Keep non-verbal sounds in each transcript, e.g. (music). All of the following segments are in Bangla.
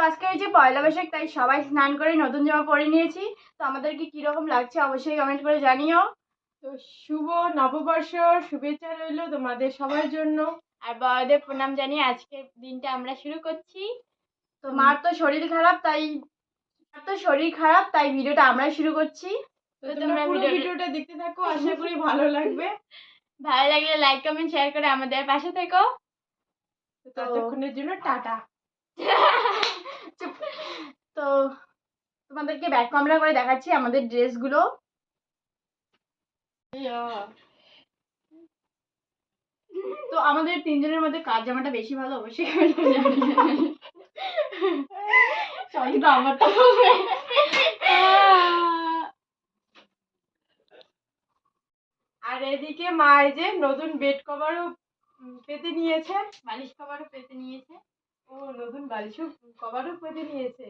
আজকে হয়েছে পয়লা বৈশাখ তাই সবাই স্নান করে নতুন জামা পরে নিয়েছি। তো আমাদেরকে কীরকম লাগছে অবশ্যই কমেন্ট করে জানিও। তো শুভ নববর্ষ শুভেচ্ছা রইল তোমাদের সবার জন্য। আর বড়দের প্রণাম জানিয়ে আজকের দিনটা আমরা শুরু করছি। তো মার তো শরীর খারাপ তাই মার তো শরীর খারাপ তাই ভিডিওটা আমরা শুরু করছি। তো তোমরা ভিডিওটা- দেখতে থাকো আশা করি ভালো লাগবে। ভালো লাগলে লাইক কমেন্ট শেয়ার করে আমাদের পাশে থেকো। ততক্ষণের জন্য টাটা। (laughs) তো তোমাদেরকে ব্যাক ক্যামেরা করে দেখাচ্ছি আমাদের ড্রেসগুলো তো আমাদের তিনজনের মধ্যে কার জামাটা বেশি ভালো অবশ্যই আমারটা আর এদিকে মা এই যে নতুন বেড কভারও পেতে নিয়েছে। বালিশ কভারও পেতে নিয়েছে। ও নতুন বালিশও কভারও পেতে নিয়েছে।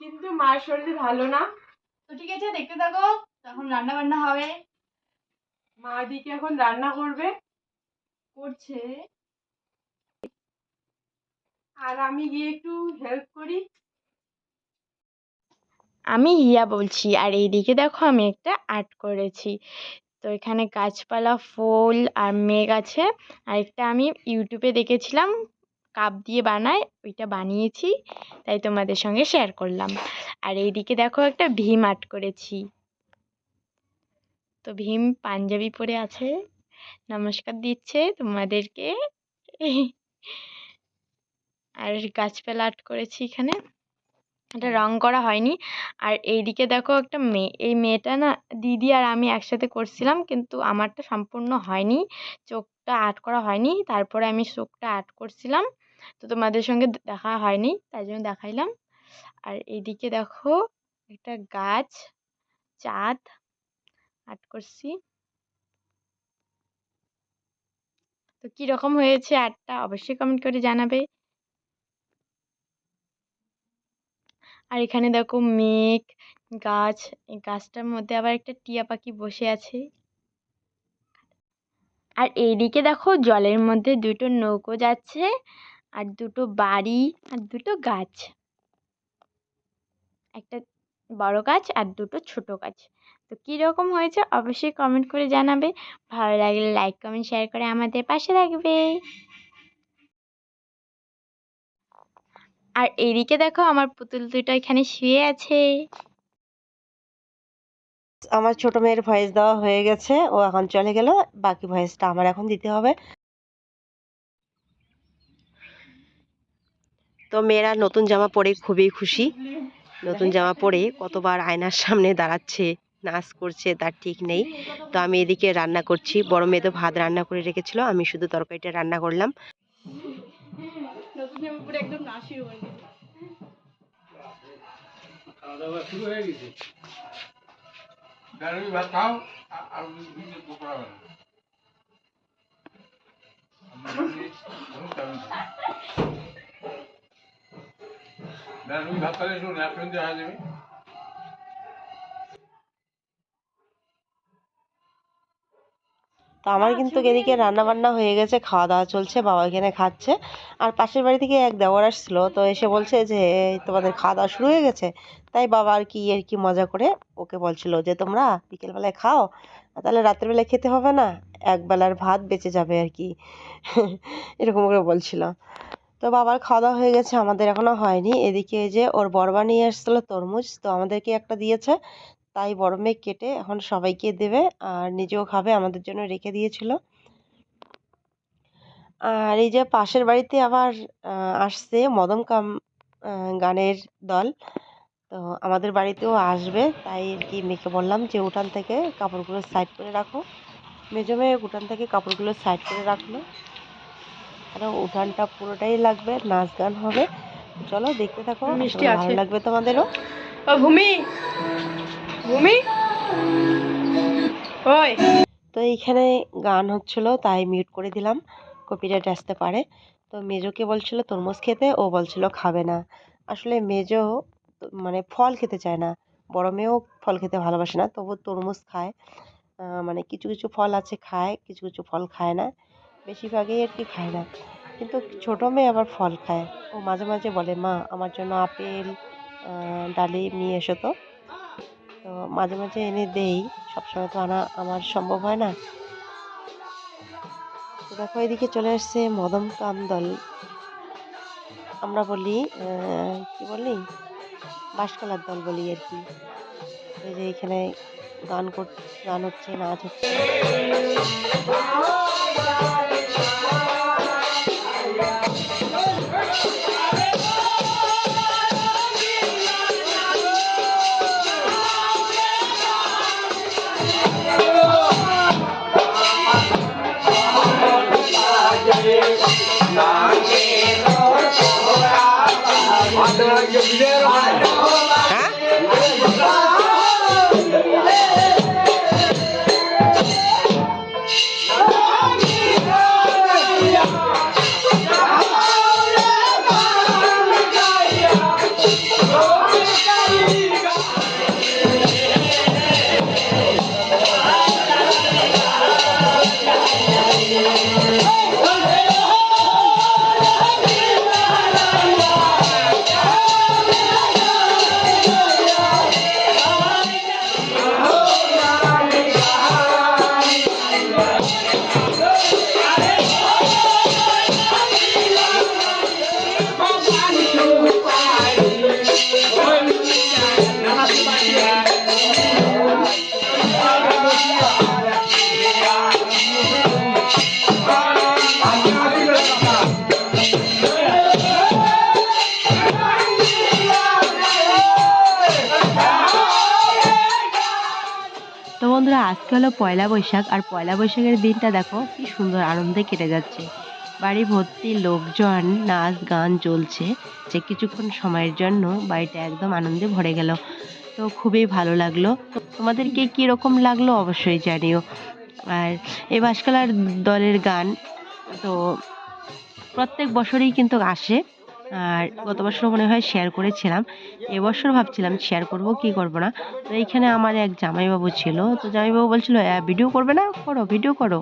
কিন্তু মার শরীর ভালো না। তো ঠিক আছে দেখতে থাকো তখন রান্না বান্না হবে। মা দিকে এখন রান্না করবে। করছে। আর আমি গিয়ে একটু হেল্প করি। আমি হিয়া বলছি আর এইদিকে দেখো আমি একটা আর্ট করেছি। তো এখানে গাছপালা ফুল আর মেঘ আছে। আর একটা আমি ইউটিউবে দেখেছিলাম কাপ দিয়ে বানায়, ওইটা বানিয়েছি, তাই তোমাদের সঙ্গে শেয়ার করলাম। আর এইদিকে দেখো একটা ভীম আর্ট করেছি। তো ভীম পাঞ্জাবি পরে আছে। নমস্কার দিচ্ছে তোমাদেরকে। আর গাছপালা আর্ট করেছি এখানে। এটা রং করা হয়নি। আর এইদিকে দেখো একটা মেয়ে, এই মেয়েটা না দিদি আর আমি একসাথে করছিলাম কিন্তু আমারটা সম্পূর্ণ হয়নি। চোখটা আর্ট করা হয়নি, তারপরে আমি চোখটা আর্ট করছিলাম। তো তোমাদের সঙ্গে দেখা হয়নি, তাই জন্য দেখাইলাম। আর এইদিকে দেখো একটা গাছ, চাঁদ আর্ট করছি। তো কীরকম হয়েছে আর্টটা অবশ্যই কমেন্ট করে জানাবে। আর এখানে দেখো মেঘ, গাছ, এই গাছটার মধ্যে আবার একটা টিয়া পাখি বসে আছে। আর এইদিকে দেখো জলের মধ্যে দুটো নৌকো যাচ্ছে, আর দুটো বাড়ি, আর দুটো গাছ। একটা বড় গাছ আর দুটো ছোট গাছ। তো কীরকম হয়েছে অবশ্যই কমেন্ট করে জানাবে। ভালো লাগলে লাইক কমেন্ট শেয়ার করে আমাদের পাশে থাকবে। আর এইদিকে দেখো আমার পুতুল দুটো এখানে শুয়ে আছে। আমার ছোট মেয়ের ভয়েস দেওয়া হয়ে গেছে, ও এখন চলে গেল, বাকি ভয়েসটা আমার এখন দিতে হবে। তো মেয়েরা নতুন জামা পরে খুবই খুশি। নতুন জামা পরে কতবার আয়নার সামনে দাঁড়াচ্ছে, নাচ করছে, তার ঠিক নেই। তো আমি এদিকে রান্না করছি। বড় মেয়ে তো ভাত রান্না করে রেখেছিল, আমি শুধু তরকারিটা রান্না করলাম। নতুন জামা পরে একদম শুরু করে খাওয়া দাওয়া শুরু হয়ে গেছে। ভাত খাও আর ভিজে ভাত খালে শুনুন এক মিনিট যাবে। তো আমার কিন্তু এদিকে রান্না বান্না হয়ে গেছে খাওয়া দাওয়া চলছে বাবা এখানে খাচ্ছে। আর পাশের বাড়ি থেকে এক দেওয়ার আসছিল তো এসে বলছে যে তোমাদের খাওয়া দাওয়া শুরু হয়ে গেছে? তাই বাবা আর কি আর কি মজা করে ওকে বলছিল যে তোমরা বিকেলবেলায় খাও তাহলে রাত্রেবেলায় খেতে হবে না এক বেলার ভাত বেঁচে যাবে আর কি। (laughs) এরকম করে বলছিল। তো বাবার খাওয়া দাওয়া হয়ে গেছে আমাদের এখনও হয়নি। এদিকে এই যে ওর বড়বা নিয়ে এসেছিল তরমুজ তো আমাদেরকে একটা দিয়েছে। তাই বড় মেয়ে কেটে এখন সবাইকে দেবে আর নিজেও খাবে আমাদের জন্য রেখে দিয়েছিল। আর এই যে পাশের বাড়িতে আবার আসছে মদন কাম গানের দল। তো আমাদের বাড়িতেও আসবে তাই আর কি মেয়েকে বললাম যে উঠান থেকে কাপড়গুলো সাইড করে রাখো। মেজো মেয়ে উঠান থেকে কাপড়গুলো সাইড করে রাখল। আর উঠানটা পুরোটাই লাগবে নাচ গান হবে। চলো দেখতে থাকো ভালো লাগবে তোমাদেরও। ভূমি! ভূমি? ওই। তো এইখানে গান হচ্ছিল, তাই মিউট করে দিলাম। কপিরাইট আসতে পারে। তো মেজোকে বলছিল, তরমুজ খেতে ও বলছিল, খাবে না। আসলে মেজো মানে ফল খেতে চায় না। বড় মেয়েও ফল খেতে ভালোবাসে না, তবু তরমুজ খায়। মানে কিছু কিছু ফল আছে, খায়, কিছু কিছু ফল খায় না। বেশিরভাগই আর কি খায় না। কিন্তু ছোটো মেয়ে আবার ফল খায়। ও মাঝে মাঝে বলে, মা, আমার জন্য আপেল ডালিম নিয়ে এসো তো। তো মাঝে মাঝে এনে দেই। সবসময় তো আনা আমার সম্ভব হয় না। দেখো, এদিকে চলে আসছে মদন কামদল আমরা বলি কি বলি বাঁশকালার দল বলি আর কি। এই যে এখানে গান কর, গান হচ্ছে, নাচ হচ্ছে। হলো পয়লা বৈশাখ, আর পয়লা বৈশাখের দিনটা দেখো কি সুন্দর আনন্দে কেটে যাচ্ছে। বাড়ি ভর্তি লোকজন, নাচ গান চলছে, যে কিছুক্ষণ সময়ের জন্য বাড়িটা একদম আনন্দে ভরে গেল। তো খুবই ভালো লাগল। তোমাদেরকে কীরকম লাগল অবশ্যই জানিও। আর এই বাসকালার দলের গান তো প্রত্যেক বছরই কিন্তু আসে। আর গত বছর মনে হয় শেয়ার করেছিলাম। এবছর ভাবছিলাম শেয়ার করব, কি করব না? তো এইখানে আমার এক জামাইবাবু ছিল। তো জামাইবাবু বলছিল ভিডিও করবে না? করো ভিডিও করো।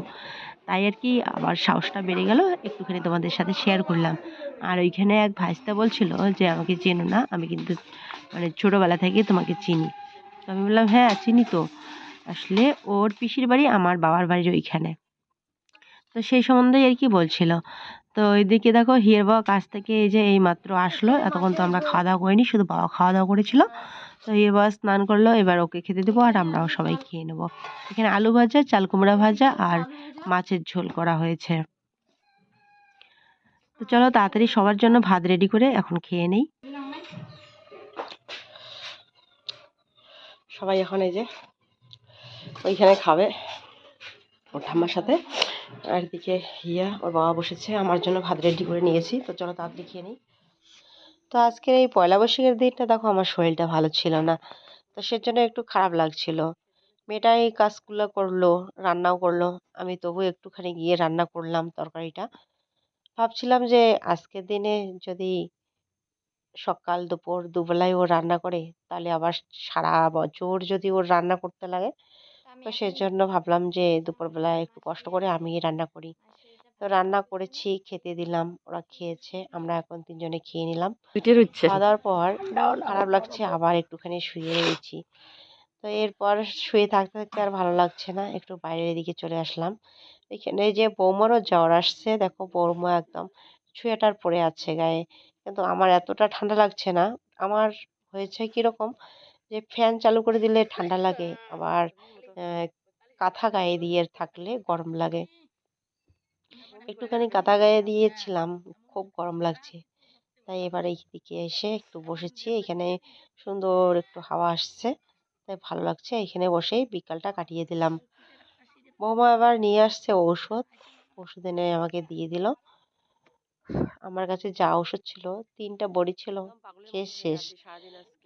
তাই আর কি আবার সাহসটা বেড়ে গেল, একটুখানি তোমাদের সাথে শেয়ার করলাম। আর ওইখানে এক ভাইস্তা বলছিল যে, আমাকে চেনো না, আমি কিন্তু মানে ছোটোবেলা থেকে তোমাকে চিনি। তো আমি বললাম হ্যাঁ চিনি তো। আসলে ওর পিসির বাড়ি আমার বাবার বাড়ির ওইখানে। তো সেই সম্বন্ধেই আর কি বলছিল। তো এদিকে দেখো হিয়ার বাবা কাছ থেকে এই যে এই মাত্র আসলো, এতক্ষণ তো আমরা খাওয়া দাওয়া করিনি, শুধু বাবা খাওয়া দাওয়া করেছিল। তো হিয়ার বাবা স্নান করল, এবার ওকে খেতে দেবো আর আমরাও সবাই খেয়ে নেব। এখানে আলু ভাজা, চাল কুমড়া ভাজা আর মাছের ঝোল করা হয়েছে। তো চলো তাড়াতাড়ি সবার জন্য ভাত রেডি করে এখন খেয়ে নেই। সবাই এখন এই যে ওইখানে খাবে। ওর ঠাম্মার সাথে। আর এদিকে হিয়া, ওর বাবা বসেছে। আমার জন্য ভাত রেডি করে নিয়েছি। তো চলো তাড়াতাড়ি খেয়ে নিই। তো আজকের এই পয়লা বৈশাখের দিনটা দেখো, আমার শরীরটা ভালো ছিল না। তো সেজন্য একটু খারাপ লাগছিল। মেয়েটা এই কাজগুলো করল, রান্নাও করল। আমি তবু একটুখানি গিয়ে রান্না করলাম তরকারিটা। ভাবছিলাম যে আজকের দিনে যদি সকাল, দুপুর, দুবেলায় ও রান্না করে, তাহলে আবার সারা বছর যদি ওর রান্না করতে লাগে তো সেজন্য ভাবলাম যে দুপুরবেলায় একটু কষ্ট করে আমি রান্না করি। তো রান্না করেছি খেতে দিলাম ওরা খেয়েছে আমরা এখন তিনজনে খেয়ে নিলাম। খাওয়া দাওয়ার পর (laughs) খারাপ লাগছে আবার একটুখানি শুয়ে রয়েছি। তো এরপর শুয়ে থাকতে থাকতে আর ভালো লাগছে না একটু বাইরের দিকে চলে আসলাম। এখানে যে বৌমারও জ্বর আসছে দেখো বৌমা একদম সোয়েটার পরে আছে গায়ে। কিন্তু আমার এতটা ঠান্ডা লাগছে না। আমার হয়েছে কীরকম যে ফ্যান চালু করে দিলে (laughs) ঠান্ডা লাগে আবার কাঁথা গায়ে দিয়ে থাকলে গরম লাগে। একটুখানি কাঁথা গায়ে দিয়েছিলাম, খুব গরম লাগছে। তাই এবার এই দিকে এসে একটু বসেছি, এখানে সুন্দর একটু হাওয়া আসছে, তাই ভালো লাগছে। এখানে বসেই বিকালটা কাটিয়ে দিলাম। বৌমা আবার নিয়ে আসছে ঔষধ ওষুধ এনে আমাকে দিয়ে দিল। আমার কাছে যা ওষুধ ছিল, তিনটা বড়ি ছিল, খেয়ে শেষ।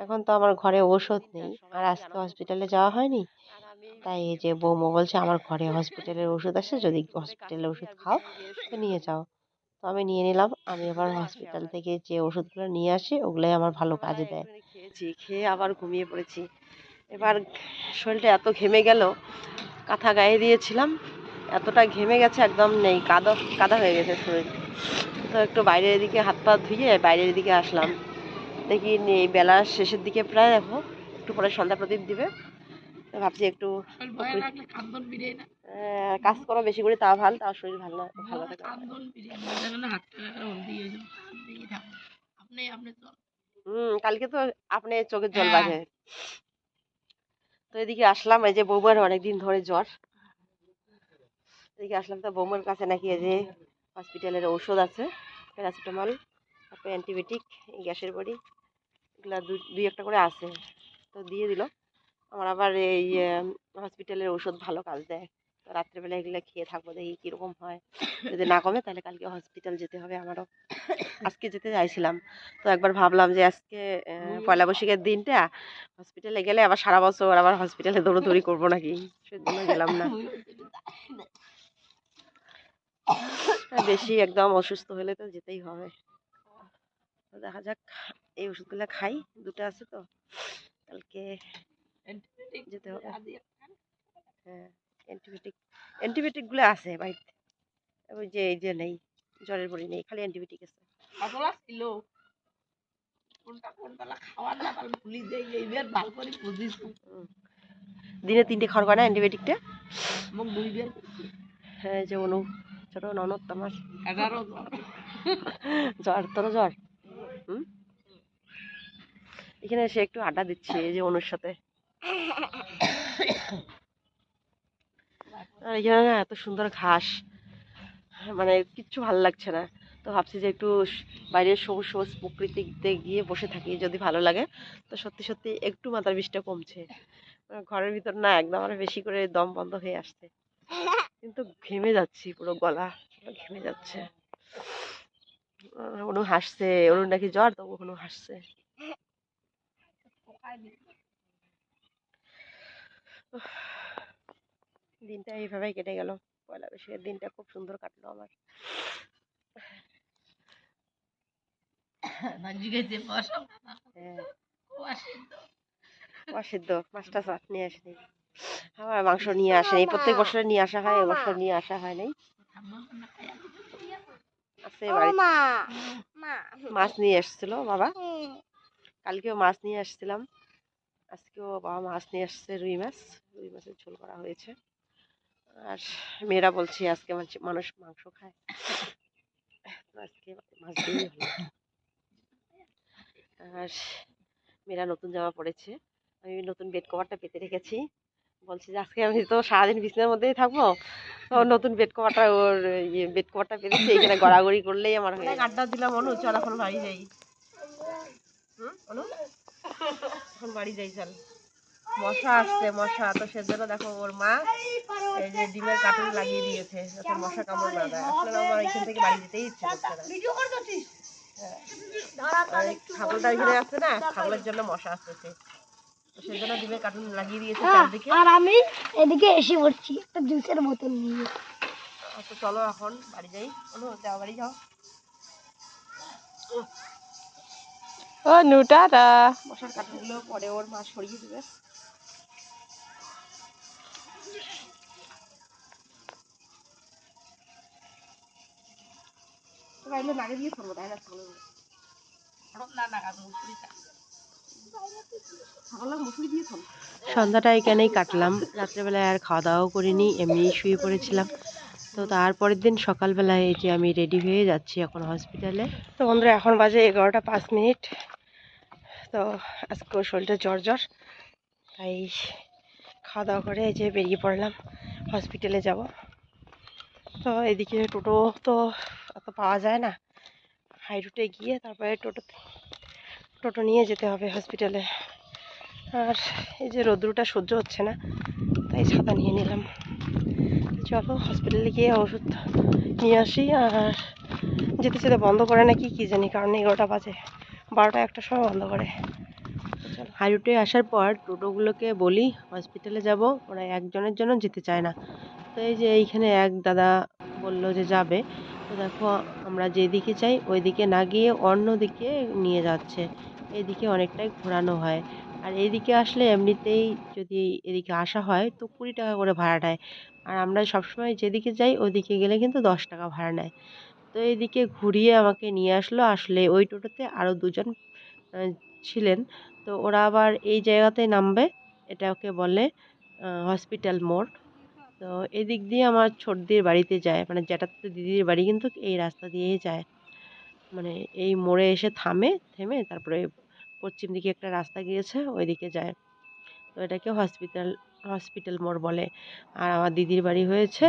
এখন তো আমার ঘরে ওষুধ নেই। আর আজকে হসপিটালে যাওয়া হয়নি? তাই এই যে বৌমা বলছে, আমার ঘরে হসপিটালের ওষুধ আছে, যদি হসপিটালের ওষুধ খাও, তো নিয়ে যাও। তো আমি নিয়ে নিলাম। আমি আবার হসপিটাল থেকে যে ওষুধগুলো নিয়ে আসি, ওগুলোই আমার ভালো কাজে দেয়। খেয়েছি, খেয়ে আবার ঘুমিয়ে পড়েছি। এবার শরীরটা এত ঘেমে গেল, কাঁথা গায়ে দিয়েছিলাম। এতটা ঘেমে গেছে, একদম নেই, কাদা কাদা হয়ে গেছে শরীর। তো একটু বাইরের দিকে হাত পা ধুয়ে বাইরের দিকে আসলাম। দেখি বেলার শেষের দিকে প্রায় দেখো, একটু পরে সন্ধ্যা প্রদীপ দিবে। তো ভাবছি একটু কাজ করো বেশি করে তা ভালো তার শরীর ভালো না ভালো থাকে হুম কালকে তো আপনি চোখের জল বাজে। তো এদিকে আসলাম এই যে বৌমার অনেকদিন ধরে জ্বর। এদিকে আসলাম তো বৌমার কাছে নাকি এই যে হসপিটালের ঔষধ আছে প্যারাসিটামল তারপর অ্যান্টিবায়োটিক গ্যাসের বড়ি এগুলা দুই দুই একটা করে আছে। তো দিয়ে দিল। আমার আবার এই হসপিটালের ওষুধ ভালো কাজ দেয়। তো রাত্রেবেলা এগুলো খেয়ে থাকব দেখি কীরকম হয়। যদি না কমে তাহলে কালকে হসপিটাল যেতে হবে আমারও। আজকে যেতে চাইছিলাম। তো একবার ভাবলাম যে আজকে পয়লা বৈশাখের দিনটা হসপিটালে গেলে আবার সারা বছর আবার হসপিটালে দৌড়োদৌড়ি করব নাকি? সেজন্য গেলাম না। বেশি একদম অসুস্থ হলে তো যেতেই হবে। দেখা যাক এই ওষুধগুলো খাই। দুটো আছে তো। কালকে যেতে হবে। হ্যাঁ? অ্যান্টিবায়োটিক অ্যান্টিবায়োটিকগুলো আছে বাড়িতে ওই যে এই যে নেই জ্বরের বড়ি নেই খালি অ্যান্টিবায়োটিক আছে। হুম। দিনে তিনটে খাওয়ার করে না অ্যান্টিবায়োটিকটা হ্যাঁ এই যে অনু ছোট ননদ আমার। জ্বর তোর জ্বর? হুম? এখানে এসে একটু আড্ডা দিচ্ছি এই যে অনুর সাথে। আর এখানে না এত সুন্দর ঘাস। মানে কিচ্ছু ভালো লাগছে না। তো ভাবছি যে একটু বাইরের সবুজ সবুজ প্রকৃতিতে গিয়ে বসে থাকি যদি ভালো লাগে। তো সত্যি সত্যি একটু মাথার বিষটা কমছে। মানে ঘরের ভিতর না একদম আরও বেশি করে দম বন্ধ হয়ে আসছে। কিন্তু ঘেমে যাচ্ছি পুরো গলা ঘেমে যাচ্ছে। অনু হাসছে। অনুর নাকি জ্বর, তবু অনু হাসছে। দিনটা এইভাবেই কেটে গেল। পয়লা বৈশাখের দিনটা খুব সুন্দর কাটলো আমার। (coughs) হ্যাঁ। মাছ সিদ্ধ মাছটা চাট নিয়ে আসেনি। (coughs) আমার মাংস নিয়ে আসেনি প্রত্যেক বছরে নিয়ে আসা হয় এবছর নিয়ে আসা হয় নাই। আছে মাছ নিয়ে এসেছিল বাবা। কালকেও মাছ নিয়ে আসছিলাম। আজকেও বাবা মাছ নিয়ে আসছে রুই মাছ। রুই মাছের ঝোল করা হয়েছে। আর মেয়েরা বলছে আজকে মানুষ- মাংস খায়। আজকে মাছ হলো। আর মেয়েরা নতুন জামা পড়েছে। আমি নতুন বেড কভারটা পেতে রেখেছি। বলছি যে আজকে আমি তো সারাদিন বিছানার মধ্যেই থাকব। তো নতুন বেড কভারটা ওর ইয়ে বেড কভারটা পেতেছি এইখানে গড়াগড়ি করলেই আমার হয়ে। আড্ডা দিলাম অনু। চল এখন বাড়ি যাই। হুম অনু? এখন বাড়ি যাই চল। মশা আসছে মশা। তো সেজন্য দেখো ওর মা এই যে ডিমের কার্টুন লাগিয়ে দিয়েছে। যাতে মশা কামড় না দেয় আসলে আমার এখান থেকে বাড়ি যেতেই ইচ্ছে করছে না। হ্যাঁ। ছাগলটা এখানে আছে না? ছাগলের জন্য মশা আসতেছে। সেজন্য ডিমের কার্টুন লাগিয়ে দিয়েছে চারদিকে। আর আমি এদিকে এসে পড়ছি একটা জুসের বোতল নিয়ে। তো চলো এখন বাড়ি যাই। অনু যাও বাড়ি যাও। ও নুটাটা মশার পরে ওর মা সরিয়ে দেবে। নাগে দিয়ে করব তাই না? সন্ধ্যাটা এখানেই কাটলাম। রাত্রেবেলায় আর খাওয়া দাওয়াও করিনি এমনি শুয়ে পড়েছিলাম। তো তারপরের দিন সকালবেলায় এই যে আমি রেডি হয়ে যাচ্ছি এখন হসপিটালে তো বন্ধুরা, এখন বাজে এগারোটা পাঁচ মিনিট। তো আজকে শরীরটা জ্বর জ্বর। তাই খাওয়া দাওয়া করে এই যে বেরিয়ে পড়লাম হসপিটালে যাব। তো এদিকে টোটো তো অত পাওয়া যায় না। হাই রুটে গিয়ে তারপরে টোটো টোটো নিয়ে যেতে হবে হসপিটালে আর এই যে রৌদ্রটা সহ্য হচ্ছে না, তাই ছাতা নিয়ে নিলাম। চলো হসপিটালে গিয়ে ওষুধ নিয়ে আসি আর যেতে যেতে বন্ধ করে নাকি কি জানি, কারণ এগারোটা বাজে। বারোটা একটার সময় বন্ধ করে। হাইরুটে আসার পর টোটোগুলোকে বলি হসপিটালে যাব। ওরা একজনের জন্য যেতে চায় না। তো এই যে এইখানে এক দাদা বলল যে যাবে। তো দেখো, আমরা যেদিকে চাই ওই দিকে না গিয়ে অন্য দিকে নিয়ে যাচ্ছে। এইদিকে অনেকটাই ঘোরানো হয়। আর এদিকে আসলে এমনিতেই যদি এদিকে আসা হয়, তো কুড়ি টাকা করে ভাড়া নেয়। আর আমরা সবসময় যেদিকে যাই, ওদিকে গেলে কিন্তু দশ টাকা ভাড়া নেয়। তো এদিকে ঘুরিয়ে আমাকে নিয়ে আসলো। আসলে ওই টোটোতে আরও দুজন ছিলেন। তো ওরা আবার এই জায়গাতে নামবে। এটাকে বলে হসপিটাল মোড়। তো এদিক দিয়ে আমার ছোটদির বাড়িতে যায়। মানে জ্যাঠাতো দিদির বাড়ি কিন্তু এই রাস্তা দিয়েই যায়। মানে এই মোড়ে এসে থামে, থেমে তারপরে পশ্চিম দিকে একটা রাস্তা গিয়েছে, ওইদিকে যায়। তো এটাকে হসপিটাল হসপিটাল মোড় বলে। আর আমার দিদির বাড়ি হয়েছে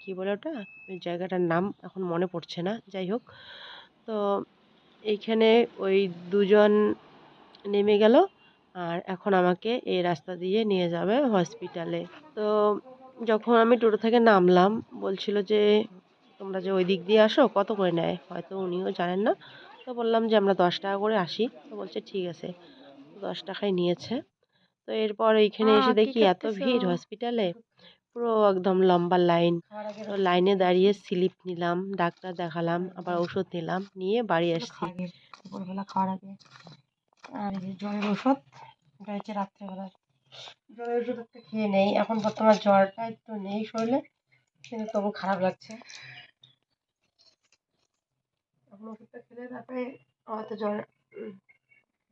কি বলে ওটা? জায়গাটার নাম এখন মনে পড়ছে না, যাই হোক। তো এইখানে ওই দুজন নেমে গেল, আর এখন আমাকে এই রাস্তা দিয়ে নিয়ে যাবে হসপিটালে তো যখন আমি টোটো থেকে নামলাম, বলছিল যে, তোমরা যে ওই দিক দিয়ে আসো, কত করে নেয়? হয়তো উনিও জানেন না। তো বললাম যে আমরা দশ টাকা করে আসি। তো বলছে ঠিক আছে। দশ টাকায় নিয়েছে। তো এরপর এইখানে এসে দেখি এত ভিড় হসপিটালে পুরো একদম লম্বা লাইন তো লাইনে দাঁড়িয়ে স্লিপ নিলাম ডাক্তার দেখালাম আবার ওষুধ নিলাম নিয়ে বাড়ি আসছি। দুপুরবেলা খাওয়ার আগে আর এই যে জ্বরের ওষুধ এটা হচ্ছে রাত্রেবেলা। জ্বরের ওষুধ একটা খেয়ে নেই। এখন বর্তমান জ্বরটা একটু নেই শরীরে কিন্তু তবু খারাপ লাগছে। এখন ওষুধটা খেলে তারপরে হয়তো জ্বর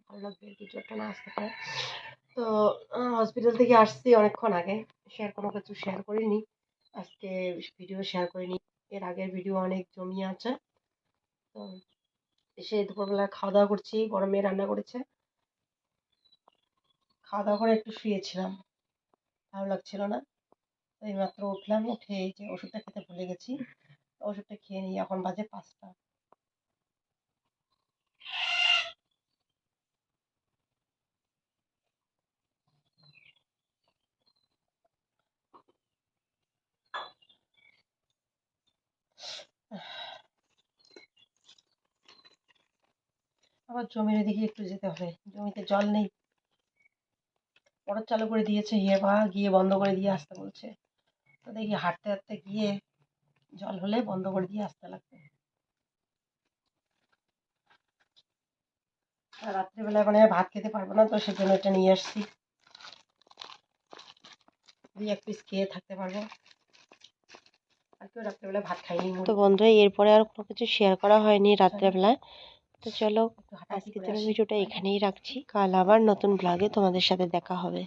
ভালো লাগবে আর কি, জ্বরটা না আসতে পারে। তো হসপিটাল থেকে আসছি অনেকক্ষণ আগে। শেয়ার কোনো কিছু শেয়ার করিনি। আজকে ভিডিও শেয়ার করিনি। এর আগের ভিডিও অনেক জমিয়ে আছে। তো, এসে দুপুরবেলা খাওয়া দাওয়া করছি। বড় মেয়ে রান্না করেছে। খাওয়া দাওয়া করে একটু শুয়েছিলাম। ভালো লাগছিল না। এইমাত্র উঠলাম, উঠে এই যে ওষুধটা খেতে ভুলে গেছি। ওষুধটা খেয়ে নিই। এখন বাজে পাঁচটা। আবার জমির দিকে একটু যেতে হবে। জমিতে জল নেই। মোটর চালু করে দিয়েছে ইয়ে বা গিয়ে বন্ধ করে দিয়ে আসতে বলছে। তো দেখি হাঁটতে হাঁটতে গিয়ে জল হলে বন্ধ করে দিয়ে আসতে লাগবে। আর রাত্রিবেলায় মানে ভাত খেতে পারব না তো সেজন্য এটা নিয়ে আসছি। দুই এক পিস খেয়ে থাকতে পারব। আর কেউ রাত্রিবেলায় ভাত খাইনি তো বন্ধুরা এরপরে আর কোনো কিছু শেয়ার করা হয়নি। রাত্রেবেলায়। তো চলো আজকের জন্য ভিডিওটা এখানেই রাখছি। কাল আবার নতুন ব্লগে তোমাদের সাথে দেখা হবে।